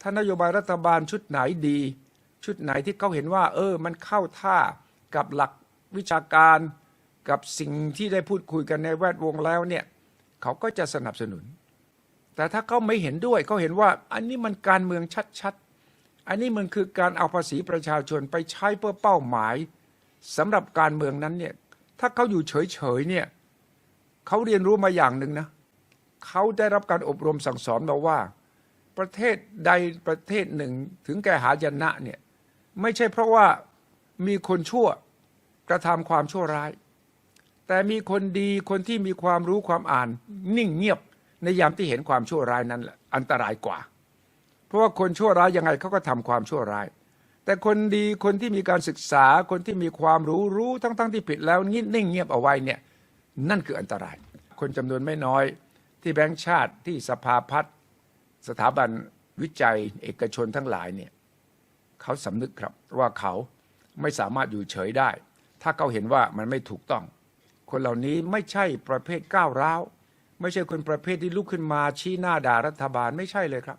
ถ้านโยบายรัฐบาลชุดไหนดี ชุดไหนที่เขาเห็นว่า เออ มันเข้าท่ากับหลักวิชาการกับสิ่งที่ได้พูดคุยกันในแวดวงแล้วเนี่ยเขาก็จะสนับสนุน แต่ถ้าเขาไม่เห็นด้วยเขาเห็นว่าอันนี้มันการเมืองชัดๆ อันนี้มันคือการเอาภาษีประชาชนไปใช้เพื่อเป้าหมายสำหรับการเมืองนั้นเนี่ยถ้าเขาอยู่เฉยๆเนี่ยเขาเรียนรู้มาอย่างหนึ่งนะเขาได้รับการอบรมสั่งสอนมาว่า ประเทศใดประเทศหนึ่งถึงแก่หายนะเนี่ยไม่ใช่เพราะว่ามีคนชั่วกระทำความชั่วร้าย แต่มีคนดีคนที่มีความรู้ความอ่าน นิ่งเงียบในยามที่เห็นความชั่วร้ายนั้นอันตรายกว่า เพราะว่าคนชั่วร้ายยังไงเขาก็ทำความชั่วร้าย แต่คนดีคนที่มีการศึกษาคนที่มีความรู้รู้ทั้งๆทที่ผิดแล้วนิ่งเงียบเอาไว้เนี่ยนั่นคืออันตราย คนจำนวนไม่น้อยที่แบงก์ชาติที่สภาพัฒน์ สถาบันวิจัยเอกชนทั้งหลายเนี่ยเขาสำนึกครับว่าเขาไม่สามารถอยู่เฉยได้ ถ้าเขาเห็นว่ามันไม่ถูกต้อง คนเหล่านี้ไม่ใช่ประเภทก้าวร้าว ไม่ใช่คนประเภทที่ลุกขึ้นมาชี้หน้าด่ารัฐบาลไม่ใช่เลยครับ